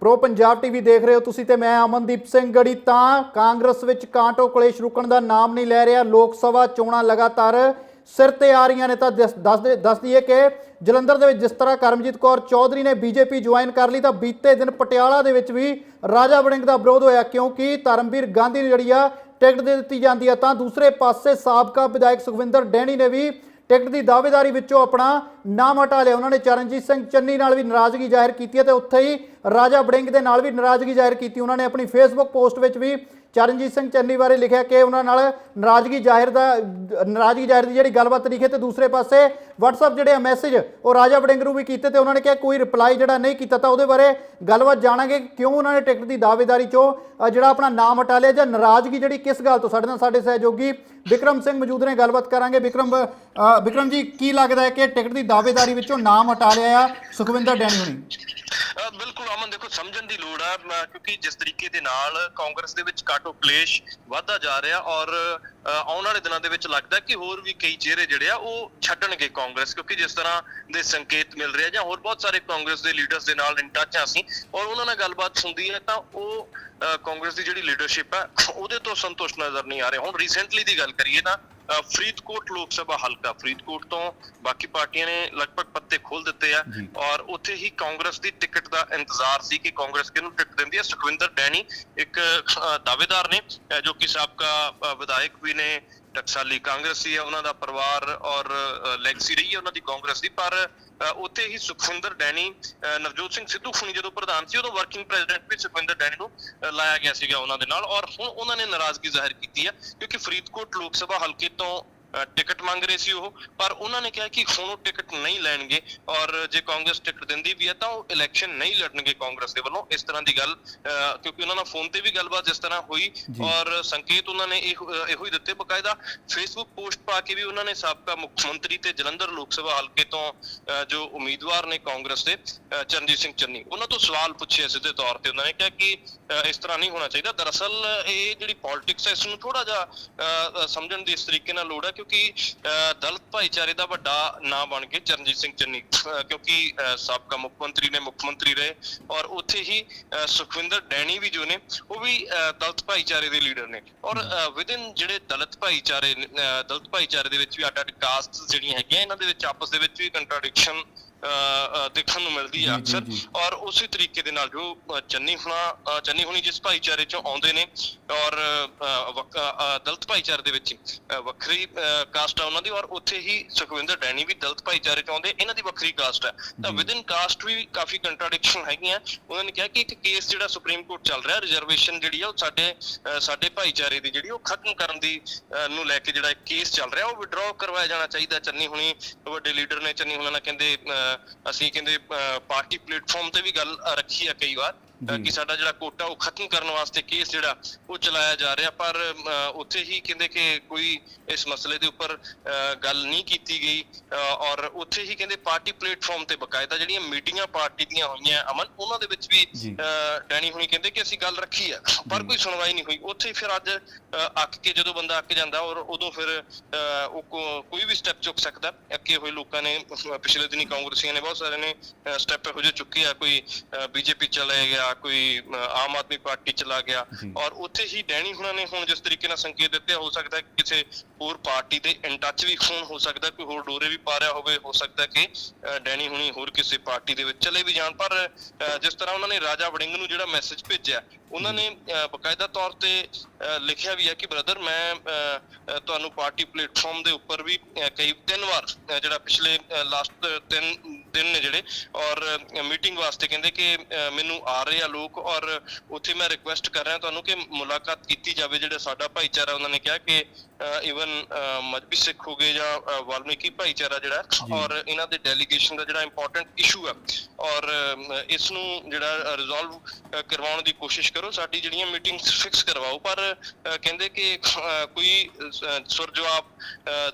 Pro Punjab TV ਦੇਖ ਰਹੇ ਹੋ ਤੁਸੀਂ ਤੇ ਮੈਂ ਅਮਨਦੀਪ ਸਿੰਘ ਗੜੀ। ਤਾਂ ਕਾਂਗਰਸ ਵਿੱਚ ਕਾਂਟੋ ਕਲੇਸ਼ ਰੁਕਣ ਦਾ ਨਾਮ ਨਹੀਂ ਲੈ ਰਿਹਾ। ਲੋਕ ਸਭਾ ਚੋਣਾਂ ਲਗਾਤਾਰ ਸਿਰ ਤੇ ਆ ਰਹੀਆਂ ਨੇ ਤਾਂ ਦੱਸ ਦੱਸ ਦੇ- ਦੱਸ ਦਈਏ ਕਿ ਜਲੰਧਰ ਦੇ ਵਿੱਚ ਜਿਸ ਤਰ੍ਹਾਂ ਕਰਮਜੀਤ ਕੌਰ ਚੌਧਰੀ ਨੇ ਬੀਜੇਪੀ ਜੁਆਇਨ ਕਰ ਲਈ ਤਾਂ ਬੀਤੇ ਦਿਨ ਪਟਿਆਲਾ ਦੇ ਵਿੱਚ ਵੀ ਰਾਜਾ ਵੜਿੰਗ ਦਾ ਵਿਰੋਧ ਹੋਇਆ ਕਿਉਂਕਿ ਧਰਮਵੀਰ ਗਾਂਧੀ ਨੂੰ ਜਿਹੜੀ ਆ ਟਿਕਟ ਦੇ ਦਿੱਤੀ ਜਾਂਦੀ ਆ। ਤਾਂ ਦੂਸਰੇ ਪਾਸੇ ਸਾਬਕਾ ਵਿਧਾਇਕ ਸੁਖਵਿੰਦਰ ਡੈਣੀ ਨੇ ਵੀ ਟਿਕਟ ਦੀ ਦਾਅਵੇਦਾਰੀ ਵਿੱਚੋਂ ਆਪਣਾ ਨਾਮ ਹਟਾ ਲਿਆ। ਉਹਨਾਂ ਨੇ ਚਰਨਜੀਤ ਸਿੰਘ ਚੰਨੀ ਨਾਲ ਵੀ ਨਾਰਾਜ਼ਗੀ ਜ਼ਾਹਿਰ ਕੀਤੀ ਹੈ ਤੇ ਉੱਥੇ ਹੀ ਰਾਜਾ ਬੜਿੰਗ ਦੇ ਨਾਲ ਵੀ ਨਾਰਾਜ਼ਗੀ ਜ਼ਾਹਿਰ ਕੀਤੀ। ਉਹਨਾਂ ਨੇ ਆਪਣੀ ਫੇਸਬੁੱਕ ਪੋਸਟ ਵਿੱਚ ਵੀ ਚਰਨਜੀਤ ਸਿੰਘ ਚੰਨੀ ਬਾਰੇ ਲਿਖਿਆ ਕਿ ਉਹਨਾਂ ਨਾਲ ਨਾਰਾਜ਼ਗੀ ਜ਼ਾਹਿਰ ਦਾ ਨਾਰਾਜ਼ਗੀ ਜ਼ਾਹਿਰ ਦੀ ਜਿਹੜੀ ਗੱਲਬਾਤ ਲਿਖੀ ਤੇ ਦੂਸਰੇ ਪਾਸੇ WhatsApp ਜਿਹੜੇ ਆ ਮੈਸੇਜ ਉਹ ਰਾਜਾ ਵੜਿੰਗ ਨੂੰ ਵੀ ਕੀਤੇ ਤੇ ਉਹਨਾਂ ਨੇ ਕਿਹਾ ਕੋਈ ਰਿਪਲਾਈ ਜਿਹੜਾ ਨਹੀਂ ਕੀਤਾ ਤਾਂ ਉਹਦੇ ਬਾਰੇ ਗੱਲਬਾਤ ਜਾਣਾਂਗੇ। ਕਿਉਂ ਉਹਨਾਂ ਨੇ ਟਿਕਟ ਦੀ ਦਾਅਵੇਦਾਰੀ ਚੋਂ ਜਿਹੜਾ ਆਪਣਾ ਨਾਮ ਹਟਾ ਲਿਆ ਜਾਂ ਨਾਰਾਜ਼ਗੀ ਜਿਹੜੀ ਕਿਸ ਗੱਲ ਤੋਂ ਸਾਡੇ ਨਾਲ ਸਾਡੇ ਸਹਿਯੋਗੀ ਵਿਕਰਮ ਸਿੰਘ ਮੌਜੂਦ ਨੇ ਗੱਲਬਾਤ ਕਰਾਂਗੇ। ਵਿਕਰਮ ਅ, ਵਿਕਰਮ ਜੀ ਕੀ ਲੱਗਦਾ ਹੈ ਕਿ ਟਿਕਟ ਦੀ ਦਾਅਵੇਦਾਰੀ ਵਿੱਚੋਂ ਨਾਮ ਹਟਾ ਲਿਆ ਆ ਸੁਖਵਿੰਦਰ ਡੈਣੀ ਹੁਣੀ? ਬਿਲਕੁਲ ਅਮਨ, ਦੇਖੋ, ਸਮਝਣ ਦੀ ਲੋੜ ਆ ਕਿਉਂਕਿ ਜਿਸ ਤਰੀਕੇ ਦੇ ਨਾਲ ਕਾਂਗਰਸ ਦੇ ਵਿੱਚ ਕਾਟੋ ਕਲੇਸ਼ ਵਧਦਾ ਜਾ ਰਿਹਾ ਔਰ ਆਉਣ ਵਾਲੇ ਦਿਨਾਂ ਦੇ ਵਿੱਚ ਲੱਗਦਾ ਕਿ ਹੋਰ ਵੀ ਕਈ ਚਿਹਰੇ ਜਿਹੜੇ ਆ, ਉਹ ਛੱਡਣਗੇ ਕਾਂਗਰਸ, ਕਿਉਂਕਿ ਜਿਸ ਤਰ੍ਹਾਂ ਦੇ ਸੰਕੇਤ ਮਿਲ ਰਹੇ ਜਾਂ ਹੋਰ ਬਹੁਤ ਸਾਰੇ ਕਾਂਗਰਸ ਦੇ ਲੀਡਰਸ ਦੇ ਨਾਲ ਇਨ ਟੱਚ ਆ ਅਸੀਂ, ਔਰ ਉਹਨਾਂ ਨਾਲ ਗੱਲਬਾਤ ਹੁੰਦੀ ਹੈ ਤਾਂ ਉਹ ਕਾਂਗਰਸ ਦੀ ਜਿਹੜੀ ਲੀਡਰਸ਼ਿਪ ਹੈ ਉਹਦੇ ਤੋਂ ਸੰਤੁਸ਼ਟ ਨਜ਼ਰ ਨਹੀਂ ਆ ਰਹੇ। ਹੁਣ ਰੀਸੈਂਟਲੀ ਦੀ ਗੱਲ ਕਰੀਏ ਤਾਂ ਫਰੀਦਕੋਟ ਲੋਕ ਸਭਾ ਹਲਕਾ ਫਰੀਦਕੋਟ ਤੋਂ ਬਾਕੀ ਪਾਰਟੀਆਂ ਨੇ ਲਗਭਗ ਪੱਤੇ ਖੋਲ ਦਿੱਤੇ ਆ। ਔਰ ਉੱਥੇ ਹੀ ਕਾਂਗਰਸ ਦੀ ਟਿਕਟ ਦਾ ਇੰਤਜ਼ਾਰ ਸੀ ਕਿ ਕਾਂਗਰਸ ਕਿਹਨੂੰ ਟਿਕਟ ਦਿੰਦੀ ਹੈ ਸੁਖਵਿੰਦਰ ਡੈਣੀ ਇੱਕ ਦਾਅਵੇਦਾਰ ਨੇ ਜੋ ਕਿ ਸਾਬਕਾ ਵਿਧਾਇਕ ਵੀ ਨੇ ਟਕਸਾਲੀ ਕਾਂਗਰਸੀ ਹੈ ਉਹਨਾਂ ਦਾ ਪਰਿਵਾਰ ਔਰ ਲੈਗਸੀ ਰਹੀ ਹੈ ਉਹਨਾਂ ਦੀ ਕਾਂਗਰਸ ਦੀ ਪਰ ਉੱਥੇ ਹੀ ਸੁਖਵਿੰਦਰ ਡੈਣੀ ਅ, ਨਵਜੋਤ ਸਿੰਘ ਸਿੱਧੂ ਖੁਣੀ ਜਦੋਂ ਪ੍ਰਧਾਨ ਸੀ ਉਦੋਂ ਵਰਕਿੰਗ ਪ੍ਰੈਜ਼ੀਡੈਂਟ ਵੀ ਸੁਖਵਿੰਦਰ ਡੈਣੀ ਨੂੰ ਲਾਇਆ ਗਿਆ ਸੀਗਾ ਉਹਨਾਂ ਦੇ ਨਾਲ ਔਰ ਹੁਣ ਉਹਨਾਂ ਨੇ ਨਾਰਾਜ਼ਗੀ ਜ਼ਾਹਿਰ ਕੀਤੀ ਹੈ ਕਿਉਂਕਿ ਫਰੀਦਕੋਟ ਲੋਕ ਸਭਾ ਹਲਕੇ ਤੋਂ ਟਿਕਟ ਮੰਗ ਰਹੇ ਸੀ ਉਹ ਪਰ ਉਹਨਾਂ ਨੇ ਕਿਹਾ ਕਿ ਹੁਣ ਉਹ ਟਿਕਟ ਨਹੀਂ ਲੈਣਗੇ ਔਰ ਜੇ ਕਾਂਗਰਸ ਟਿਕਟ ਦਿੰਦੀ ਵੀ ਹੈ ਤਾਂ ਉਹ ਇਲੈਕਸ਼ਨ ਨਹੀਂ ਲੜਨਗੇ ਕਾਂਗਰਸ ਦੇ ਵੱਲੋਂ। ਇਸ ਤਰ੍ਹਾਂ ਦੀ ਗੱਲ ਕਿਉਂਕਿ ਉਹਨਾਂ ਨਾਲ ਫੋਨ ਤੇ ਵੀ ਗੱਲਬਾਤ ਜਿਸ ਤਰ੍ਹਾਂ ਹੋਈ। ਔਰ ਸੰਕੇਤ ਉਹਨਾਂ ਨੇ ਇਹੋ ਹੀ ਦਿੱਤੇ ਬਕਾਇਦਾ। ਫੇਸਬੁੱਕ ਪੋਸਟ ਪਾ ਕੇ ਵੀ ਉਹਨਾਂ ਨੇ ਸਾਬਕਾ ਮੁੱਖ ਮੰਤਰੀ ਤੇ ਜਲੰਧਰ ਲੋਕ ਸਭਾ ਹਲਕੇ ਤੋਂ ਜੋ ਉਮੀਦਵਾਰ ਨੇ ਕਾਂਗਰਸ ਦੇ ਚਰਨਜੀਤ ਸਿੰਘ ਚੰਨੀ ਉਹਨਾਂ ਤੋਂ ਸਵਾਲ ਪੁੱਛੇ ਸਿੱਧੇ ਤੌਰ ਤੇ। ਉਹਨਾਂ ਨੇ ਕਿਹਾ ਕਿ ਇਸ ਤਰ੍ਹਾਂ ਨਹੀਂ ਹੋਣਾ ਚਾਹੀਦਾ। ਦਰਅਸਲ ਇਹ ਜਿਹੜੀ ਪੋਲਿਟਿਕਸ ਹੈ ਇਸ ਨੂੰ ਥੋੜਾ ਜਿਹਾ ਸਮਝਣ ਦੀ ਇਸ ਤਰੀਕੇ ਨਾਲ ਲੋੜ ਹੈ ਕਿਉਂਕਿ ਦਲਿਤ ਭਾਈਚਾਰੇ ਦਾ ਵੱਡਾ ਨਾਂ ਬਣ ਕੇ ਚਰਨਜੀਤ ਸਿੰਘ ਚੰਨੀ। ਕਿਉਂਕਿ ਸਾਬਕਾ ਮੁੱਖ ਮੰਤਰੀ ਨੇ ਮੁੱਖ ਮੰਤਰੀ ਰਹੇ ਔਰ ਉੱਥੇ ਹੀ ਸੁਖਵਿੰਦਰ ਡੈਣੀ ਵੀ ਜੋ ਨੇ ਉਹ ਵੀ ਦਲਿਤ ਭਾਈਚਾਰੇ ਦੇ ਲੀਡਰ ਨੇ। ਔਰ ਵਿਦਿਨ ਜਿਹੜੇ ਦਲਿਤ ਭਾਈਚਾਰੇ ਦਲਿਤ ਭਾਈਚਾਰੇ ਦੇ ਵਿੱਚ ਵੀ ਅੱਡ ਅੱਡ ਕਾਸਟ ਜਿਹੜੀਆਂ ਹੈਗੀਆਂ ਇਹਨਾਂ ਦੇ ਵਿੱਚ ਆਪਸ ਦੇ ਵਿੱਚ ਵੀ ਕੰਟਰਡਿਕਸ਼ਨ ਦੇਖਣ ਨੂੰ ਮਿਲਦੀ ਹੈ ਅਕਸਰ। ਔਰ ਉਸੇ ਤਰੀਕੇ ਦੇ ਨਾਲ ਜੋ ਚੰਨੀ ਹੁਣਾ ਚੰਨੀ ਹੁਣੀ ਜਿਸ ਭਾਈਚਾਰੇ ਚੋਂ ਆਉਂਦੇ ਨੇ ਔਰ ਦਲਿਤ ਭਾਈਚਾਰੇ ਦੇ ਵਿੱਚ ਵੱਖਰੀ ਕਾਸਟ ਆ ਉਹਨਾਂ ਦੀ ਔਰ ਉੱਥੇ ਹੀ ਸੁਖਵਿੰਦਰ ਡੈਣੀ ਵੀ ਦਲਿਤ ਭਾਈਚਾਰੇ ਚੋਂ ਆਉਂਦੇ ਇਹਨਾਂ ਦੀ ਵੱਖਰੀ ਕਾਸਟ ਹੈ ਤਾਂ। ਵਿਦਿਨ ਕਾਸਟ ਵੀ ਕਾਫੀ ਕੰਟਰਡਿਕਸ਼ਨ ਹੈਗੀਆਂ ਉਹਨਾਂ ਨੇ ਕਿਹਾ ਕਿ ਇੱਕ ਕੇਸ ਜਿਹੜਾ ਸੁਪਰੀਮ ਕੋਰਟ ਚੱਲ ਰਿਹਾ ਰਿਜ਼ਰਵੇਸ਼ਨ ਜਿਹੜੀ ਆ ਉਹ ਸਾਡੇ ਸਾਡੇ ਭਾਈਚਾਰੇ ਦੀ ਜਿਹੜੀ ਉਹ ਖਤਮ ਕਰਨ ਦੀ ਨੂੰ ਲੈ ਕੇ ਜਿਹੜਾ ਕੇਸ ਚੱਲ ਰਿਹਾ ਉਹ ਵਿਡਰਾਅ ਕਰਵਾਇਆ ਜਾਣਾ ਚਾਹੀਦਾ ਚੰਨੀ ਹੁਣੀ ਵੱਡੇ ਲੀਡਰ ਨੇ ਚੰਨੀ ਹੁਣਾਂ ਨਾਲ ਕਹਿੰਦੇ ਅਸੀਂ ਕਹਿੰਦੇ ਪਾਰਟੀ ਪਲੇਟਫਾਰਮ ਤੇ ਵੀ ਗੱਲ ਰੱਖੀ ਆ ਕਈ ਵਾਰ। ਕਿ ਸਾਡਾ ਜਿਹੜਾ ਕੋਟਾ ਉਹ ਖਤਮ ਕਰਨ ਵਾਸਤੇ ਕੇਸ ਜਿਹੜਾ ਉਹ ਚਲਾਇਆ ਜਾ ਰਿਹਾ ਪਰ ਉੱਥੇ ਹੀ ਕਹਿੰਦੇ ਕਿ ਕੋਈ ਇਸ ਮਸਲੇ ਦੇ ਉੱਪਰ ਗੱਲ ਨਹੀਂ ਕੀਤੀ ਗਈ ਔਰ ਉੱਥੇ ਹੀ ਕਹਿੰਦੇ ਪਾਰਟੀ ਪਲੇਟਫਾਰਮ ਤੇ ਬਕਾਇਦਾ ਜਿਹੜੀਆਂ ਮੀਟਿੰਗਾਂ ਪਾਰਟੀ ਦੀਆਂ ਹੋਈਆਂ ਅਮਨ ਉਹਨਾਂ ਦੇ ਵਿੱਚ ਵੀ ਡੈਣੀ ਹੁਣੀ ਕਹਿੰਦੇ ਕਿ ਅਸੀਂ ਗੱਲ ਰੱਖੀ ਆ ਪਰ। ਕੋਈ ਸੁਣਵਾਈ ਨਹੀਂ ਹੋਈ। ਉੱਥੇ ਫਿਰ ਅੱਜ ਅੱਕ ਕੇ ਜਦੋਂ ਬੰਦਾ ਅੱਕ ਜਾਂਦਾ ਔਰ ਉਦੋਂ ਫਿਰ ਉਹ ਕੋਈ ਵੀ ਸਟੈਪ ਚੁੱਕ ਸਕਦਾ। ਅੱਕੇ ਹੋਏ ਲੋਕਾਂ ਨੇ ਪਿਛਲੇ ਦਿਨੀ ਕਾਂਗਰਸੀਆਂ ਨੇ ਬਹੁਤ ਸਾਰੇ ਨੇ ਸਟੈਪ ਇਹੋ ਜਿਹੇ ਚੁੱਕੇ ਆ ਕੋਈ ਬੀਜੇਪੀ ਚਲੇ ਗਿਆ ਕੋਈ ਆਮ ਆਦਮੀ ਪਾਰਟੀ ਚਲਾ ਗਿਆ। ਔਰ ਉੱਥੇ ਹੀ ਡੈਣੀ ਹੁਣਾਂ ਨੇ ਹੁਣ ਜਿਸ ਤਰੀਕੇ ਨਾਲ ਸੰਕੇਤ ਦਿੱਤੇ ਹੋ ਸਕਦਾ ਕਿਸੇ ਹੋਰ ਪਾਰਟੀ ਦੇ ਇਨ ਟੱਚ ਵੀ ਫੋਨ ਹੋ ਸਕਦਾ ਕੋਈ ਹੋਰ ਡੋਰੇ ਵੀ ਪਾ ਰਿਹਾ ਹੋਵੇ ਹੋ ਸਕਦਾ ਕਿ ਡੈਣੀ ਹੁਣੀ ਹੋਰ ਕਿਸੇ ਪਾਰਟੀ ਦੇ ਵਿੱਚ ਚਲੇ ਵੀ ਜਾਣ ਪਰ ਜਿਸ ਤਰ੍ਹਾਂ ਉਹਨਾਂ ਨੇ ਰਾਜਾ ਵੜਿੰਗ ਨੂੰ ਜਿਹੜਾ ਮੈਸੇਜ ਭੇਜਿਆ ਉਹਨਾਂ ਨੇ ਬਕਾਇਦਾ ਤੌਰ ਤੇ ਲਿਖਿਆ ਵੀ ਹੈ ਕਿ ਬ੍ਰਦਰ ਮੈਂ ਤੁਹਾਨੂੰ ਪਾਰਟੀ ਪਲੇਟਫਾਰਮ ਦੇ ਉੱਪਰ ਵੀ ਕਈ ਤਿੰਨ ਵਾਰ ਜਿਹੜਾ ਪਿਛਲੇ ਲਾਸਟ ਤਿੰਨ ਦਿਨ ਨੇ ਜਿਹੜੇ ਔਰ ਮੀਟਿੰਗ ਵਾਸਤੇ ਕਹਿੰਦੇ ਕਿ ਮੈਨੂੰ ਆ ਰਹੇ ਆ ਲੋਕ ਔਰ ਉੱਥੇ ਮੈਂ ਰਿਕੁਐਸਟ ਕਰ ਰਿਹਾ ਤੁਹਾਨੂੰ ਕਿ ਮੁਲਾਕਾਤ ਕੀਤੀ ਜਾਵੇ ਜਿਹੜਾ ਸਾਡਾ ਭਾਈਚਾਰਾ ਉਹਨਾਂ ਨੇ ਕਿਹਾ ਕਿ ਇਵਨ ਮਜਬੀ ਸਿੱਖ ਹੋ ਗਏ ਜਾਂ ਵਾਲਮੀਕੀ ਭਾਈਚਾਰਾ ਜਿਹੜਾ। ਔਰ ਇਹਨਾਂ ਦੇ ਡੈਲੀਗੇਸ਼ਨ ਦਾ ਜਿਹੜਾ ਇੰਪੋਰਟੈਂਟ ਇਸ਼ੂ ਹੈ ਔਰ ਇਸ ਨੂੰ ਜਿਹੜਾ ਰਿਜ਼ੋਲਵ ਕਰਵਾਉਣ ਦੀ ਕੋਸ਼ਿਸ਼ ਕਰੋ। ਸਾਡੀ ਜਿਹੜੀਆਂ ਮੀਟਿੰਗਸ ਫਿਕਸ ਕਰਵਾਓ। ਪਰ ਕਹਿੰਦੇ ਕਿ ਕੋਈ ਸੁਰ ਜਵਾਬ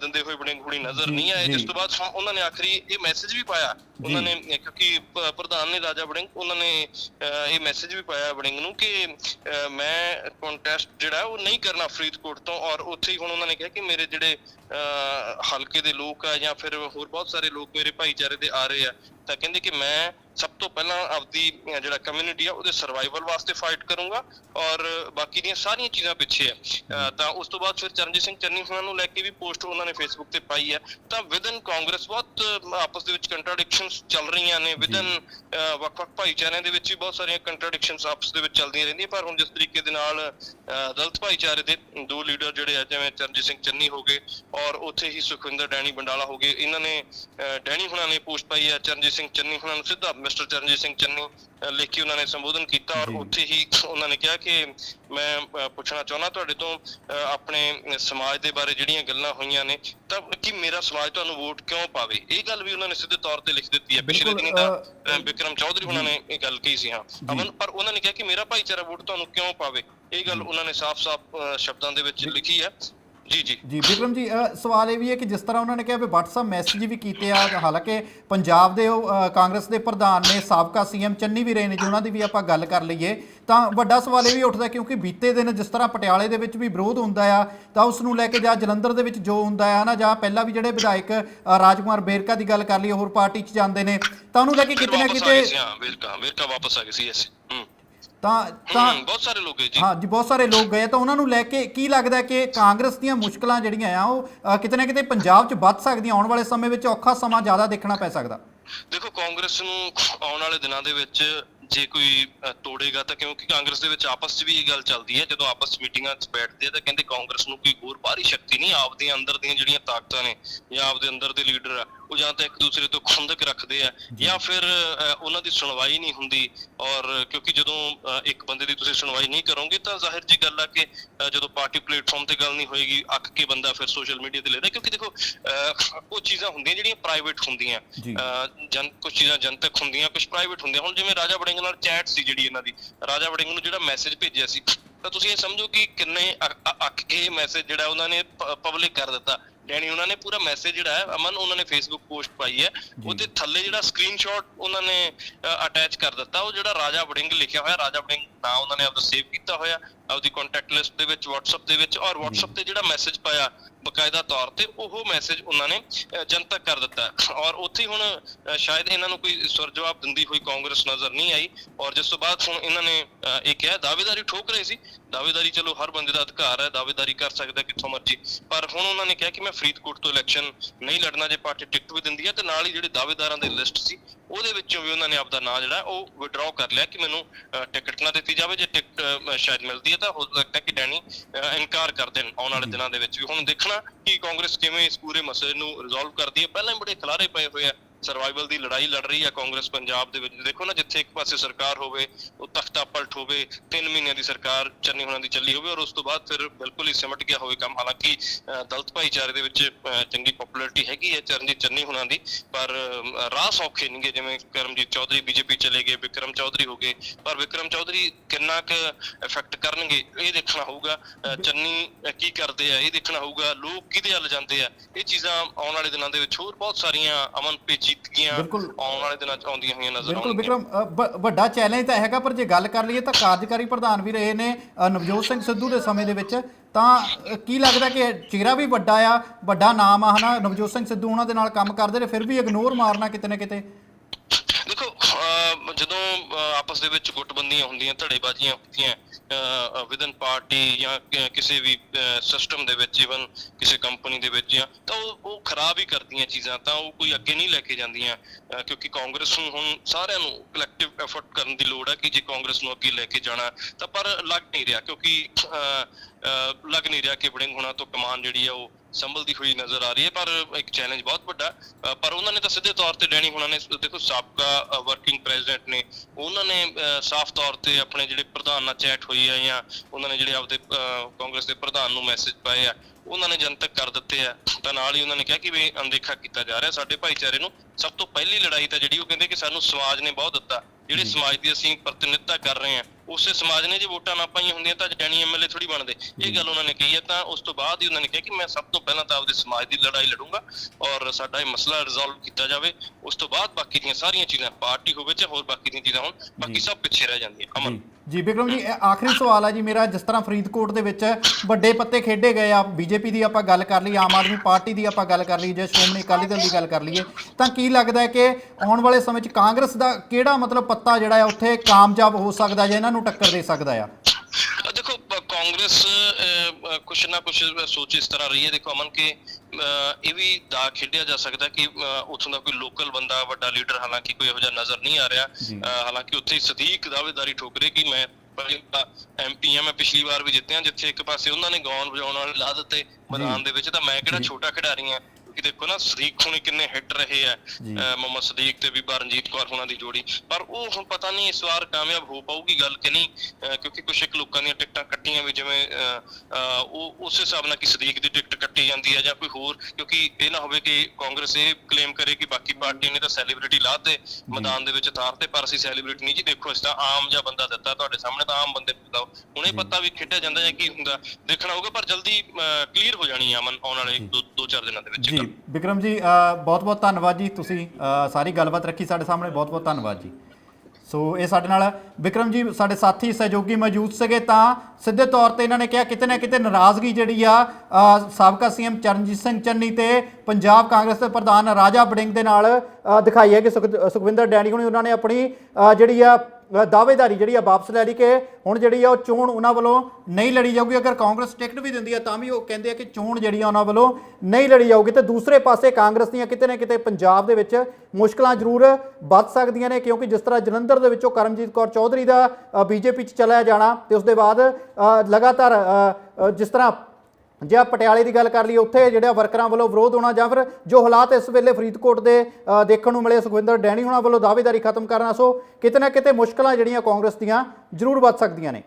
ਦਿੰਦੇ ਹੋਏ ਬਣੇ ਹੁਣੀ ਨਜ਼ਰ ਨਹੀਂ ਆਏ। ਜਿਸ ਤੋਂ ਬਾਅਦ ਉਹਨਾਂ ਨੇ ਆਖਰੀ ਇਹ ਮੈਸੇਜ ਵੀ ਪਾਇਆ। ਉਹਨਾਂ ਨੇ ਕਿਉਂਕਿ ਪ੍ਰਧਾਨ ਨੇ ਰਾਜਾ ਵੜਿੰਗ ਉਹਨਾਂ ਨੇ ਇਹ ਮੈਸੇਜ ਵੀ ਪਾਇਆ ਵੜਿੰਗ ਨੂੰ ਕਿ ਮੈਂ ਕੰਟੈਸਟ ਜਿਹੜਾ ਉਹ ਨਹੀਂ ਕਰਨਾ ਫਰੀਦਕੋਟ ਤੋਂ। ਔਰ ਉੱਥੇ ਹੀ ਹੁਣ ਉਹਨਾਂ ਨੇ ਕਿਹਾ ਕਿ ਮੇਰੇ ਜਿਹੜੇ ਹਲਕੇ ਦੇ ਲੋਕ ਆ ਜਾਂ ਫਿਰ ਹੋਰ ਬਹੁਤ ਸਾਰੇ ਲੋਕ ਮੇਰੇ ਭਾਈਚਾਰੇ ਦੇ ਆ ਰਹੇ ਆ ਤਾਂ ਕਹਿੰਦੇ ਕਿ ਮੈਂ ਸਭ ਤੋਂ ਪਹਿਲਾਂ ਆਪਦੀ ਜਿਹੜਾ ਕਮਿਊਨਿਟੀ ਆ ਉਹਦੇ ਸਰਵਾਈਵਲ ਵਾਸਤੇ ਫਾਈਟ ਕਰੂੰਗਾ ਔਰ ਬਾਕੀ ਦੀਆਂ ਸਾਰੀਆਂ ਚੀਜ਼ਾਂ ਪਿੱਛੇ ਆ। ਤਾਂ ਉਸ ਤੋਂ ਬਾਅਦ ਫਿਰ ਚਰਨਜੀਤ ਸਿੰਘ ਚੰਨੀ ਹੋਣਾ ਨੂੰ ਲੈ ਕੇ ਵੀ ਪੋਸਟ ਉਹਨਾਂ ਨੇ ਫੇਸਬੁੱਕ ਤੇ ਪਾਈ ਹੈ ਤਾਂ ਵਿਦਨ ਕਾਂਗਰਸ ਬਹੁਤ ਆਪਸ ਦੇ ਵਿੱਚ ਕੰਟਰਡਿਕਸ਼ਨਸ ਚੱਲ ਰਹੀਆਂ ਨੇ। ਵਿਦਨ ਵੱਖ-ਵੱਖ ਭਾਈਚਾਰਿਆਂ ਦੇ ਵਿੱਚ ਵੀ ਬਹੁਤ ਸਾਰੀਆਂ ਕੰਟਰਡਿਕਸ਼ਨਸ ਆਪਸ ਦੇ ਵਿੱਚ ਚੱਲਦੀਆਂ ਰਹਿੰਦੀਆਂ। ਪਰ ਹੁਣ ਜਿਸ ਤਰੀਕੇ ਦੇ ਨਾਲ ਦਲਿਤ ਭਾਈਚਾਰੇ ਦੇ ਦੋ ਲੀਡਰ ਜਿਹੜੇ ਆ ਜਿਵੇਂ ਚਰਨਜੀਤ ਸਿੰਘ ਚੰਨੀ ਹੋ ਗਏ ਔਰ ਉੱਥੇ ਹੀ ਸੁਖਵਿੰਦਰ ਡੈਣੀ ਬੰਡਾਲਾ ਹੋ ਗਏ। ਇਹਨਾਂ ਨੇ ਡੈਣੀ ਹੁਣਾਂ ਨੇ ਪੋਸਟ ਪਾਈ ਹੈ ਚਰਨਜੀਤ ਸਿੰਘ ਚੰਨੀ ਹੁਣਾਂ ਨੂੰ ਸਿੱਧਾ ਮਿਸਟਰ ਚਰਨਜੀਤ ਸਿੰਘ ਚੰਨੀ ਲਿਖ ਕੇ ਉਹਨਾਂ ਨੇ ਸੰਬੋਧਨ ਕੀਤਾ ਔਰ। ਉੱਥੇ ਹੀ ਉਹਨਾਂ ਨੇ ਕਿਹਾ ਕਿ ਮੈਂ ਪੁੱਛਣਾ ਚਾਹੁੰਦਾ ਤੁਹਾਡੇ ਤੋਂ ਆਪਣੇ ਸਮਾਜ ਦੇ ਬਾਰੇ ਜਿਹੜੀਆਂ ਗੱਲਾਂ ਹੋਈਆਂ ਨੇ ਤਾਂ ਕਿ ਮੇਰਾ ਸਮਾਜ ਤੁਹਾਨੂੰ ਵੋਟ ਕਿਉਂ ਪਾਵੇ? ਇਹ ਗੱਲ ਵੀ ਉਹਨਾਂ ਨੇ ਸਿੱਧੇ ਤੌਰ ਤੇ ਲਿਖ ਦਿੱਤੀ ਹੈ। ਪਿਛਲੇ ਦਿਨੀ ਤਾਂ ਵਿਕਰਮ ਚੌਧਰੀ ਹੁਣਾਂ ਨੇ ਇਹ ਗੱਲ ਕਹੀ ਸੀ ਹਾਂ। ਅਮਨ ਪਰ ਉਹਨਾਂ ਨੇ ਕਿਹਾ ਕਿ ਮੇਰਾ ਭਾਈਚਾਰਾ ਵੋਟ ਤੁਹਾਨੂੰ ਕਿਉਂ ਪਾਵੇ? ਇਹ ਗੱਲ ਉਹਨਾਂ ਨੇ ਸਾਫ਼-ਸਾਫ਼ ਸ਼ਬਦਾਂ ਦੇ ਵਿੱਚ ਲਿਖੀ ਹੈ। ਜੀ ਜੀ। ਜੀ ਵਿਕਰਮ ਜੀ ਸਵਾਲ ਇਹ ਵੀ ਹੈ ਕਿ ਜਿਸ ਤਰ੍ਹਾਂ ਉਹਨਾਂ ਨੇ ਕਿਹਾ ਵੀ WhatsApp ਮੈਸੇਜ ਵੀ ਕੀਤੇ ਆ ਹਾਲਾਂਕਿ ਪੰਜਾਬ ਦੇ ਉਹ ਕਾਂਗਰਸ ਦੇ ਪ੍ਰਧਾਨ ਨੇ ਸਾਬਕਾ ਸੀਐਮ ਚੰਨੀ ਵੀ ਰਹੇ ਨੇ ਜੀ ਉਹਨਾਂ ਦੀ ਵੀ ਆਪਾਂ ਗੱਲ ਕਰ ਲਈਏ ਤਾਂ ਵੱਡਾ ਸਵਾਲ ਇਹ ਵੀ ਉੱਠਦਾ ਕਿਉਂਕਿ ਬੀਤੇ ਦਿਨ ਜਿਸ ਤਰ੍ਹਾਂ ਪਟਿਆਲੇ ਦੇ ਵਿੱਚ ਵੀ ਵਿਰੋਧ ਹੁੰਦਾ ਆ ਤਾਂ ਉਸ ਨੂੰ ਲੈ ਕੇ ਜਾਂ ਜਲੰਧਰ ਦੇ ਵਿੱਚ ਜੋ ਹੁੰਦਾ ਆ ਨਾ ਜਾਂ ਪਹਿਲਾਂ ਵੀ ਜਿਹੜੇ ਵਿਧਾਇਕ ਰਾਜਕੁਮਾਰ ਬੇਰਕਾ ਦੀ ਗੱਲ ਕਰ ਲਈਏ ਹੋਰ ਪਾਰਟੀ 'ਚ ਜਾਂਦੇ ਨੇ ਤਾਂ ਉਹਨੂੰ ਲੈ ਕੇ ਕਿਤੇ ਨਾ ਕਿਤੇ ਵੇਰਕਾ ਵੇਰਕਾ ਵਾਪਸ ਆ ਗਏ ਸੀ ਐਸੇ ਹੂੰ। ਤਾਂ ਤਾਂ ਬਹੁਤ ਸਾਰੇ ਲੋਕ ਗਏ ਜੀ। ਹਾਂ ਜੀ ਬਹੁਤ ਸਾਰੇ ਲੋਕ ਗਏ ਤਾਂ ਉਹਨਾਂ ਨੂੰ ਲੈ ਕੇ ਕੀ ਲੱਗਦਾ ਕਿ ਕਾਂਗਰਸ ਦੀਆਂ ਮੁਸ਼ਕਲਾਂ ਜਿਹੜੀਆਂ ਆ ਉਹ ਕਿਤੇ ਨਾ ਕਿਤੇ ਪੰਜਾਬ 'ਚ ਵੱਧ ਸਕਦੀਆਂ। ਆਉਣ ਵਾਲੇ ਸਮੇਂ ਵਿੱਚ ਔਖਾ ਸਮਾਂ ਜ਼ਿਆਦਾ ਦੇਖਣਾ ਪੈ ਸਕਦਾ। ਦੇਖੋ ਕਾਂਗਰਸ ਨੂੰ ਆਉਣ ਵਾਲੇ ਦਿਨਾਂ ਦੇ ਵਿੱਚ ਜੇ ਕੋਈ ਤੋੜੇਗਾ ਤਾਂ ਕਿਉਂਕਿ ਕਾਂਗਰਸ ਦੇ ਵਿੱਚ ਆਪਸ 'ਚ ਵੀ ਇਹ ਗੱਲ ਚੱਲਦੀ ਹੈ ਜਦੋਂ ਆਪਸ 'ਚ ਮੀਟਿੰਗਾਂ 'ਚ ਬੈਠਦੇ ਆ ਤਾਂ ਕਹਿੰਦੇ ਕਾਂਗਰਸ ਨੂੰ ਕੋਈ ਹੋਰ ਬਾਹਰੀ ਸ਼ਕਤੀ ਨਹੀਂ ਆਪਦੇ ਅੰਦਰ ਦੀਆਂ ਜਿਹੜੀਆਂ ਤਾਕਤਾਂ ਨੇ ਜਾਂ ਆਪਦੇ ਅੰਦਰ ਦੇ ਲੀਡਰ ਆ ਉਹ ਜਾਂ ਤਾਂ ਇੱਕ ਦੂਸਰੇ ਤੋਂ ਖੁੰਦਕ ਰੱਖਦੇ ਆ ਜਾਂ। ਫਿਰ ਉਹਨਾਂ ਦੀ ਸੁਣਵਾਈ ਨਹੀਂ ਹੁੰਦੀ ਔਰ ਕਿਉਂਕਿ ਜਦੋਂ ਇੱਕ ਬੰਦੇ ਦੀ ਤੁਸੀਂ ਸੁਣਵਾਈ ਨਹੀਂ ਕਰੋਗੇ ਤਾਂ ਜ਼ਾਹਿਰ ਜੀ ਗੱਲ ਆ ਕਿ ਜਦੋਂ ਪਾਰਟੀ ਪਲੇਟਫਾਰਮ ਤੇ ਗੱਲ ਨਹੀਂ ਹੋਏਗੀ ਅੱਕ ਕੇ ਬੰਦਾ ਫਿਰ ਸੋਸ਼ਲ ਮੀਡੀਆ ਤੇ ਲੈਦਾ ਕਿਉਂਕਿ ਦੇਖੋ ਉਹ ਚੀਜ਼ਾਂ ਹੁੰਦੀਆਂ ਜਿਹੜੀਆਂ ਪ੍ਰਾਈਵੇਟ ਹੁੰਦੀਆਂ ਜਨ ਕੁਝ ਚੀਜ਼ਾਂ ਜਨਤਕ ਹੁੰਦੀਆਂ ਕੁਝ ਪ੍ਰਾਈਵੇਟ ਹੁੰਦੀਆਂ ਹੁਣ ਜਿਵੇਂ ਰਾਜਾ ਵੜਿੰਗ ਨਾਲ ਚੈਟ ਸੀ ਜਿਹੜੀ ਇਹਨਾਂ ਦੀ। ਰਾਜਾ ਵੜਿੰਗ ਨੂੰ ਜਿਹੜਾ ਮੈਸੇਜ ਭੇਜਿਆ ਸੀ ਤਾਂ ਤੁਸੀਂ ਇਹ ਸਮਝੋ ਕਿ ਕਿੰਨੇ ਅ- ਅ- ਅੱਕ ਕੇ ਮੈਸੇਜ ਜਿਹੜਾ ਉਹਨਾਂ ਨੇ ਪਬਲਿਕ ਕਰ ਦਿੱਤਾ। ਯਾਨੀ ਉਹਨਾਂ ਨੇ ਪੂਰਾ ਮੈਸੇਜ ਜਿਹੜਾ ਹੈ ਅਮਨ ਉਹਨਾਂ ਨੇ ਫੇਸਬੁੱਕ ਪੋਸਟ ਪਾਈ ਹੈ। ਉਹਦੇ ਥੱਲੇ ਜਿਹੜਾ ਸਕਰੀਨਸ਼ਾਟ ਉਹਨਾਂ ਨੇ ਅਟੈਚ ਕਰ ਦਿੱਤਾ ਉਹ ਜਿਹੜਾ ਰਾਜਾ ਵੜਿੰਗ ਲਿਖਿਆ ਹੋਇਆ ਰਾਜਾ ਵੜਿੰਗ ਨਾਂ ਉਹਨਾਂ ਨੇ ਆਪਦਾ ਸੇਵ ਕੀਤਾ ਹੋਇਆ। ਆਪਦੀ ਕੰਟੈਕਟ ਲਿਸਟ ਦੇ ਵਿੱਚ, WhatsApp ਦੇ ਵਿੱਚ ਔਰ WhatsApp ਤੇ ਜਿਹੜਾ ਮੈਸੇਜ ਪਾਇਆ ਬਕਾਇਦਾ ਤੌਰ ਤੇ, ਉਹ ਮੈਸੇਜ ਉਹਨਾਂ ਨੇ ਜਨਤਕ ਕਰ ਦਿੱਤਾ। ਔਰ ਉੱਥੇ ਹੁਣ ਸ਼ਾਇਦ ਇਹਨਾਂ ਨੂੰ ਕੋਈ ਸੁਰ ਜਵਾਬ ਦਿੰਦੀ ਹੋਈ ਕਾਂਗਰਸ ਨਜ਼ਰ ਨਹੀਂ ਆਈ। ਔਰ ਜਿਸ ਤੋਂ ਬਾਅਦ ਹੁਣ ਇਹਨਾਂ ਨੇ ਇਹ ਕਿਹਾ, ਦਾਅਵੇਦਾਰੀ ਠੋਕ ਰਹੇ ਸੀ। ਦਾਅਵੇਦਾਰੀ ਚਲੋ ਹਰ ਬੰਦੇ ਦਾ ਅਧਿਕਾਰ ਹੈ, ਦਾਅਵੇਦਾਰੀ ਕਰ ਸਕਦਾ ਕਿੱਥੋਂ ਮਰਜ਼ੀ। ਪਰ ਹੁਣ ਉਹਨਾਂ ਨੇ ਕਿਹਾ ਕਿ ਮੈਂ ਫਰੀਦਕੋਟ ਤੋਂ ਇਲੈਕਸ਼ਨ ਨਹੀਂ ਲੜਨਾ, ਜੇ ਪਾਰਟੀ ਟਿਕਟ ਵੀ ਦਿੰਦੀ ਹੈ, ਤੇ ਨਾਲ ਹੀ ਜਿਹੜੇ ਦਾਅਵੇਦਾਰਾਂ ਦੀ ਲਿਸਟ ਸੀ ਉਹਦੇ ਵਿੱਚੋਂ ਵੀ ਉਹਨਾਂ ਨੇ ਆਪਦਾ ਨਾਂ ਜਿਹੜਾ ਉਹ ਵਿਡਰਾਅ ਕਰ ਲਿਆ ਕਿ ਮੈਨੂੰ ਟਿਕਟ ਨਾ ਦਿੱਤੀ ਜਾਵੇ। ਜੇ ਟਿਕਟ ਸ਼ਾਇਦ ਮਿਲਦੀ ਹੈ ਤਾਂ ਹੋ ਸਕਦਾ ਕਿ ਡੈਨੀ ਅ, ਇਨਕਾਰ ਕਰ ਦੇਣ ਆਉਣ ਵਾਲੇ ਦਿਨਾਂ ਦੇ ਵਿੱਚ ਵੀ। ਹੁਣ ਦੇਖਣਾ ਕਿ ਕਾਂਗਰਸ ਕਿਵੇਂ ਇਸ ਪੂਰੇ ਮਸਲੇ ਨੂੰ ਰਿਜ਼ੋਲਵ ਕਰਦੀ ਹੈ। ਪਹਿਲਾਂ ਹੀ ਬੜੇ ਖਲਾਰੇ ਪਏ ਹੋਏ ਆ। ਸਰਵਾਈਵਲ ਦੀ ਲੜਾਈ ਲੜ ਰਹੀ ਹੈ ਕਾਂਗਰਸ ਪੰਜਾਬ ਦੇ ਵਿੱਚ। ਦੇਖੋ ਨਾ, ਜਿੱਥੇ ਇੱਕ ਪਾਸੇ ਸਰਕਾਰ ਹੋਵੇ, ਉਹ ਤਖਤਾ ਪਲਟ ਹੋਵੇ 3 ਮਹੀਨਿਆਂ ਦੀ ਸਰਕਾਰ ਚੰਨੀ ਹੋਣਾ ਦੀ ਚੱਲੀ ਹੋਵੇ ਔਰ ਉਸ ਤੋਂ ਬਾਅਦ ਫਿਰ ਬਿਲਕੁਲ ਹੀ ਸਿਮਟ ਗਿਆ ਹੋਵੇ ਕੰਮ। ਹਾਲਾਂਕਿ ਦਲਤ ਭਾਈਚਾਰੇ ਦੇ ਵਿੱਚ ਚੰਗੀ ਪਪੂਲੈਰਿਟੀ ਹੈਗੀ ਹੈ ਚਰਨਜੀਤ ਚੰਨੀ ਹੋਣਾ ਦੀ, ਪਰ ਰਾਹ ਸੌਖੇ ਨਹੀਂਗੇ। ਜਿਵੇਂ ਕਰਮਜੀਤ ਚੌਧਰੀ ਬੀਜੇਪੀ ਚਲੇ ਗਏ, ਵਿਕਰਮ ਚੌਧਰੀ ਹੋ ਗਏ, ਪਰ ਵਿਕਰਮ ਚੌਧਰੀ ਕਿੰਨਾ ਕੁ ਇਫੈਕਟ ਕਰਨਗੇ, ਇਹ ਦੇਖਣਾ ਹੋਊਗਾ। ਚੰਨੀ ਕੀ ਕਰਦੇ ਆ, ਇਹ ਦੇਖਣਾ ਹੋਊਗਾ, ਲੋਕ ਕਿਹਦੇ ਵੱਲ ਜਾਂਦੇ ਆ? ਇਹ ਚੀਜ਼ਾਂ ਆਉਣ ਵਾਲੇ ਦਿਨਾਂ ਦੇ ਵਿੱਚ ਹੋਰ ਬਹੁਤ ਸਾਰੀਆਂ ਅਮਨ ਪੇਚੀ ਬਿਲਕੁਲ। ਆਉਣ ਵਾਲੇ ਦਿਨਾਂ 'ਚ ਆਉਂਦੀਆਂ ਹੋਈਆਂ ਨਜ਼ਰ ਬਿਲਕੁਲ ਵਿਕਰਮ ਵੱਡਾ ਚੈਲੰਜ ਤਾਂ ਹੈਗਾ ਪਰ ਜੇ ਗੱਲ ਕਰ ਲਈਏ ਤਾਂ ਕਾਰਜਕਾਰੀ ਪ੍ਰਧਾਨ ਵੀ ਰਹੇ ਨੇ ਨਵਜੋਤ ਸਿੰਘ ਸਿੱਧੂ ਦੇ ਸਮੇਂ ਦੇ ਵਿੱਚ। ਤਾਂ ਕੀ ਲੱਗਦਾ ਕਿ ਚਿਹਰਾ ਵੀ ਵੱਡਾ ਆ ਵੱਡਾ ਨਾਮ ਆ ਹਨਾ? ਨਵਜੋਤ ਸਿੰਘ ਸਿੱਧੂ ਉਹਨਾਂ ਦੇ ਨਾਲ ਕੰਮ ਕਰਦੇ ਨੇ ਫਿਰ ਵੀ ਇਗਨੋਰ ਮਾਰਨਾ ਕਿਤੇ ਨਾ ਕਿਤੇ। ਦੇਖੋ ਜਦੋਂ ਆਪਸ ਦੇ ਵਿੱਚ ਗੁੱਟਬੰਦੀਆਂ ਹੁੰਦੀਆਂ ਧੜੇਬਾਜ਼ੀਆਂ ਹੁੰਦੀਆਂ ਵਿਦਨ ਪਾਰਟੀ ਜਾਂ ਕਿਸੇ ਵੀ ਸਿਸਟਮ ਦੇ ਵਿੱਚ ਇਵਨ ਕਿਸੇ ਕੰਪਨੀ ਦੇ ਵਿੱਚ, ਜਾਂ ਤਾਂ ਉਹ ਉਹ ਖਰਾਬ ਹੀ ਕਰਦੀਆਂ ਚੀਜ਼ਾਂ, ਤਾਂ ਉਹ ਕੋਈ ਅੱਗੇ ਨਹੀਂ ਲੈ ਕੇ ਜਾਂਦੀਆਂ। ਕਿਉਂਕਿ ਕਾਂਗਰਸ ਨੂੰ ਹੁਣ ਸਾਰਿਆਂ ਨੂੰ ਕਲੈਕਟਿਵ ਐਫਰਟ ਕਰਨ ਦੀ ਲੋੜ ਹੈ ਕਿ ਜੇ ਕਾਂਗਰਸ ਨੂੰ ਅੱਗੇ ਲੈ ਕੇ ਜਾਣਾ, ਤਾਂ ਪਰ ਲੱਗ ਨਹੀਂ ਰਿਹਾ, ਕਿਉਂਕਿ ਲੱਗ ਨਹੀਂ ਰਿਹਾ ਕਿ ਵੜਿੰਗ ਹੋਣਾ ਤੋਂ ਕਮਾਨ ਜਿਹੜੀ ਆ ਉਹ ਸੰਭਲਦੀ ਹੋਈ ਨਜ਼ਰ ਆ ਰਹੀ ਹੈ ਪਰ ਇੱਕ ਚੈਲੰਜ ਬਹੁਤ ਵੱਡਾ ਪਰ ਉਹਨਾਂ ਨੇ ਤਾਂ ਸਿੱਧੇ ਤੌਰ ਤੇ ਡੈਣੀ ਹੋਣਾ ਨੇ ਦੇਖੋ ਸਾਬਕਾ ਵਰਕਿੰਗ ਪ੍ਰੈਜ਼ੀਡੈਂਟ ਨੇ ਉਹਨਾਂ ਨੇ ਸਾਫ਼ ਤੌਰ ਤੇ ਆਪਣੇ ਜਿਹੜੇ ਪ੍ਰਧਾਨ ਨਾਲ ਚੈਟ ਹੋਈ ਆ ਜਾਂ ਉਹਨਾਂ ਨੇ ਜਿਹੜੇ ਆਪਦੇ ਕਾਂਗਰਸ ਦੇ ਪ੍ਰਧਾਨ ਨੂੰ ਮੈਸੇਜ ਪਾਏ ਆ ਉਹਨਾਂ ਨੇ ਜਨਤਕ ਕਰ ਦਿੱਤੇ ਆ ਤਾਂ ਨਾਲ ਹੀ ਉਹਨਾਂ ਨੇ ਕਿਹਾ ਕਿ ਵੀ ਅਣਦੇਖਾ ਕੀਤਾ ਜਾ ਰਿਹਾ ਸਾਡੇ ਭਾਈਚਾਰੇ ਨੂੰ ਸਭ ਤੋਂ ਪਹਿਲੀ ਲੜਾਈ ਤਾਂ ਜਿਹੜੀ ਉਹ ਕਹਿੰਦੇ ਕਿ ਸਾਨੂੰ ਸਮਾਜ ਨੇ ਬਹੁਤ ਦਿੱਤਾ ਜਿਹੜੇ ਸਮਾਜ ਦੀ ਅਸੀਂ ਪ੍ਰਤੀਨਿਧਤਾ ਕਰ ਰਹੇ ਹਾਂ ਉਸੇ ਸਮਾਜ ਨੇ ਜੇ ਵੋਟਾਂ ਨਾ ਪਾਈਆਂ ਹੁੰਦੀਆਂ ਤਾਂ ਡੈਣੀ ਐਮਐਲਏ ਥੋੜੀ ਬਣਦੇ। ਇਹ ਗੱਲ ਉਹਨਾਂ ਨੇ ਕਹੀ ਹੈ ਤਾਂ ਉਸ ਤੋਂ ਬਾਅਦ ਹੀ ਉਹਨਾਂ ਨੇ ਕਿਹਾ ਕਿ ਮੈਂ ਸਭ ਤੋਂ ਪਹਿਲਾਂ ਤਾਂ ਆਪਦੇ ਸਮਾਜ ਦੀ ਲੜਾਈ ਲੜੂੰਗਾ ਔਰ ਸਾਡਾ ਇਹ ਮਸਲਾ ਰਿਜ਼ੋਲਵ ਕੀਤਾ ਜਾਵੇ। ਉਸ ਤੋਂ ਬਾਅਦ ਬਾਕੀ ਦੀਆਂ ਸਾਰੀਆਂ ਚੀਜ਼ਾਂ ਪਾਰਟੀ ਹੋਵੇ ਚਾਹੇ ਹੋਰ ਬਾਕੀ ਦੀਆਂ ਚੀਜ਼ਾਂ ਹੋਣ ਬਾਕੀ ਸਭ ਪਿੱਛੇ ਰਹਿ ਜਾਂਦੀਆਂ। ਅਮਨ। ਜੀ ਬਿਕਰਮ ਜੀ, ਇਹ ਆਖਰੀ ਸਵਾਲ ਹੈ ਜੀ, ਮੇਰਾ ਜਿਸ ਤਰ੍ਹਾਂ ਫਰੀਦਕੋਟ ਦੇ ਵਿੱਚ ਵੱਡੇ ਪੱਤੇ ਖੇਡੇ ਗਏ ਆ, ਬੀਜੇਪੀ ਦੀ ਆਪਾਂ ਗੱਲ ਕਰ ਲਈ, ਆਮ ਆਦਮੀ ਪਾਰਟੀ ਦੀ ਆਪਾਂ ਗੱਲ ਕਰ ਲਈ, ਜੇ ਸ਼੍ਰੋਮਣੀ ਅਕਾਲੀ ਦਲ ਦੀ ਗੱਲ ਕਰ ਲਈਏ, ਤਾਂ ਕੀ ਲੱਗਦਾ ਹੈ ਕਿ ਆਉਣ ਵਾਲੇ ਸਮੇਂ 'ਚ ਕਾਂਗਰਸ ਦਾ ਕਿਹੜਾ ਮਤਲਬ ਪੱਤਾ ਜਿਹੜਾ ਹੈ ਉੱਥੇ ਕਾਮਯਾਬ ਹੋ ਸਕਦਾ ਜਾਂ ਇਹਨਾਂ ਨੂੰ ਟੱਕਰ ਦੇ ਸਕਦਾ ਆ? ਦੇਖੋ ਕਾਂਗਰਸ ਕੁਛ ਨਾ ਕੁਛ ਸੋਚ ਇਸ ਤਰ੍ਹਾਂ ਰਹੀ ਹੈ। ਦੇਖੋ, ਅਮਨ, ਕਿ ਇਹ ਵੀ ਦਾ ਖੇਡਿਆ ਜਾ ਸਕਦਾ ਕਿ ਉੱਥੋਂ ਦਾ ਕੋਈ ਲੋਕਲ ਬੰਦਾ ਵੱਡਾ ਲੀਡਰ ਹਾਲਾਂਕਿ ਕੋਈ ਇਹੋ ਜਿਹਾ ਨਜ਼ਰ ਨਹੀਂ ਆ ਰਿਹਾ। ਹਾਲਾਂਕਿ ਉੱਥੇ ਸਦੀਕ ਦਾਅਵੇਦਾਰੀ ਠੋਕਰੇ ਕਿ ਮੈਂ ਐਮਪੀ ਆ ਮੈਂ ਪਿਛਲੀ ਵਾਰ ਵੀ ਜਿੱਤਿਆ ਜਿੱਥੇ ਇੱਕ ਪਾਸੇ ਉਹਨਾਂ ਨੇ ਗਾਉਣ ਵਜਾਉਣ ਵਾਲੇ ਲਾ ਦਿੱਤੇ ਮੈਦਾਨ ਦੇ ਵਿੱਚ ਤਾਂ ਮੈਂ ਕਿਹੜਾ ਛੋਟਾ ਖਿਡਾਰੀ ਆ ਕਿ ਦੇਖੋ ਨਾ ਸਦੀਕ ਹੁਣੇ ਕਿੰਨੇ ਹਿੱਟ ਰਹੇ ਆ ਮੁਹੰਮਦ ਸਦੀਕ ਤੇ ਵੀ ਬਰਨਜੀਤ ਕੌਰ ਹੁਣਾਂ ਦੀ ਜੋੜੀ। ਪਰ ਉਹ ਹੁਣ ਪਤਾ ਨਹੀਂ ਇਸ ਵਾਰ ਕਾਮਯਾਬ ਹੋ ਪਾਊਗੀ ਗੱਲ ਕਿ ਨਹੀਂ ਕਿਉਂਕਿ ਕੁਝ ਇੱਕ ਲੋਕਾਂ ਦੀਆਂ ਟਿਕਟਾਂ ਕੱਟੀਆਂ ਵੀ ਜਿਵੇਂ ਉਹ ਉਸ ਹਿਸਾਬ ਨਾਲ ਕਿ ਸਦੀਕ ਦੀ ਟਿਕਟ ਕੱਟੀ ਜਾਂਦੀ ਹੈ ਜਾਂ ਕੋਈ ਹੋਰ ਕਿਉਂਕਿ ਇਹ ਨਾ ਹੋਵੇ ਕਿ ਕਾਂਗਰਸ ਇਹ ਕਲੇਮ ਕਰੇ ਕਿ ਬਾਕੀ ਪਾਰਟੀਆਂ ਨੇ ਤਾਂ ਸੈਲੀਬ੍ਰਿਟੀ ਲਾਤੇ ਮੈਦਾਨ ਦੇ ਵਿੱਚ ਤਾਰਤੇ ਪਰ ਅਸੀਂ ਸੈਲੀਬ੍ਰਿਟੀ ਨਹੀਂ ਜੀ ਦੇਖੋ ਇਸ ਤਾਂ ਆਮ ਜਿਹਾ ਬੰਦਾ ਦਿੱਤਾ ਤੁਹਾਡੇ ਸਾਹਮਣੇ ਤਾਂ ਆਮ ਬੰਦੇ ਦਿਓ ਹੁਣੇ ਪਤਾ ਵੀ ਖੇਡਿਆ ਜਾਂਦਾ ਜਾਂ ਕੀ ਹੁੰਦਾ ਦੇਖਣਾ ਹੋਊਗਾ ਪਰ ਜਲਦੀ ਕਲੀਅਰ ਹੋ ਜਾਣੀ ਹੈ ਅਮਨ ਆਉਣ ਵਾਲੇ ਦੋ ਦੋ ਚਾਰ ਦਿਨਾਂ ਦੇ ਵਿੱਚ। ਜੀ ਵਿਕਰਮ ਜੀ ਬਹੁਤ ਬਹੁਤ ਧੰਨਵਾਦ ਜੀ ਤੁਸੀਂ ਸਾਰੀ ਗੱਲਬਾਤ ਰੱਖੀ ਸਾਡੇ ਸਾਹਮਣੇ ਬਹੁਤ ਬਹੁਤ ਧੰਨਵਾਦ ਜੀ। ਸੋ ਇਹ ਸਾਡੇ ਨਾਲ ਵਿਕਰਮ ਜੀ ਸਾਡੇ ਸਾਥੀ ਸਹਿਯੋਗੀ ਮੌਜੂਦ ਸੀਗੇ ਤਾਂ ਸਿੱਧੇ ਤੌਰ ਤੇ ਇਹਨਾਂ ਨੇ ਕਿਹਾ ਕਿਤੇ ਨਾ ਕਿਤੇ ਨਾਰਾਜ਼ਗੀ ਜਿਹੜੀ ਆ ਅ, ਸਾਬਕਾ ਸੀਐਮ ਚਰਨਜੀਤ ਸਿੰਘ ਚੰਨੀ ਤੇ ਪੰਜਾਬ ਕਾਂਗਰਸ ਦੇ ਪ੍ਰਧਾਨ ਰਾਜਾ ਬੜਿੰਗ ਦੇ ਨਾਲ ਦਿਖਾਈ ਹੈ ਕਿ ਸੁਖ- ਸੁਖਵਿੰਦਰ ਡੈਣੀ ਹੁਣੀ ਉਹਨਾਂ ਨੇ ਆਪਣੀ ਜਿਹੜੀ ਆ ਦਾਅਵੇਦਾਰੀ ਜਿਹੜੀ ਆ ਵਾਪਸ ਲੈ ਲਈ ਕਿ ਹੁਣ ਜਿਹੜੀ ਆ ਉਹ ਚੋਣ ਉਹਨਾਂ ਵੱਲੋਂ ਨਹੀਂ ਲੜੀ ਜਾਊਗੀ। ਅਗਰ ਕਾਂਗਰਸ ਟਿਕਟ ਵੀ ਦਿੰਦੀ ਆ, ਤਾਂ ਵੀ ਉਹ ਕਹਿੰਦੇ ਆ ਕਿ ਚੋਣ ਜਿਹੜੀ ਆ ਉਹਨਾਂ ਵੱਲੋਂ ਨਹੀਂ ਲੜੀ ਜਾਊਗੀ। ਤੇ ਦੂਸਰੇ ਪਾਸੇ ਕਾਂਗਰਸ ਦੀਆਂ ਕਿਤੇ ਨਾ ਕਿਤੇ ਪੰਜਾਬ ਦੇ ਵਿੱਚ ਮੁਸ਼ਕਲਾਂ ਜ਼ਰੂਰ ਵੱਧ ਸਕਦੀਆਂ ਨੇ, ਕਿਉਂਕਿ ਜਿਸ ਤਰ੍ਹਾਂ ਜਲੰਧਰ ਦੇ ਵਿੱਚੋਂ ਕਰਮਜੀਤ ਕੌਰ ਚੌਧਰੀ ਦਾ ਬੀਜੇਪੀ 'ਚ ਚਲਾ ਜਾਣਾ ਤੇ ਉਸ ਦੇ ਬਾਅਦ ਲਗਾਤਾਰ ਜਿਸ ਤਰ੍ਹਾਂ ਜੇ ਆਪਾਂ ਪਟਿਆਲੇ ਦੀ ਗੱਲ ਕਰ ਲਈਏ, ਉੱਥੇ ਜਿਹੜਾ ਵਰਕਰਾਂ ਵੱਲੋਂ ਵਿਰੋਧ ਹੋਣਾ ਜਾਂ ਫਿਰ ਜੋ ਹਾਲਾਤ ਇਸ ਵੇਲੇ ਫਰੀਦਕੋਟ ਦੇ ਦੇਖਣ ਨੂੰ ਮਿਲੇ, ਸੁਖਵਿੰਦਰ ਡੈਣੀ ਹੋਣਾ ਵੱਲੋਂ ਦਾਅਵੇਦਾਰੀ ਖਤਮ ਕਰਨਾ, ਸੋ ਕਿਤੇ ਨਾ ਕਿਤੇ ਮੁਸ਼ਕਲਾਂ ਜਿਹੜੀਆਂ ਕਾਂਗਰਸ ਦੀਆਂ ਜ਼ਰੂਰ ਵੱਧ ਸਕਦੀਆਂ ਨੇ।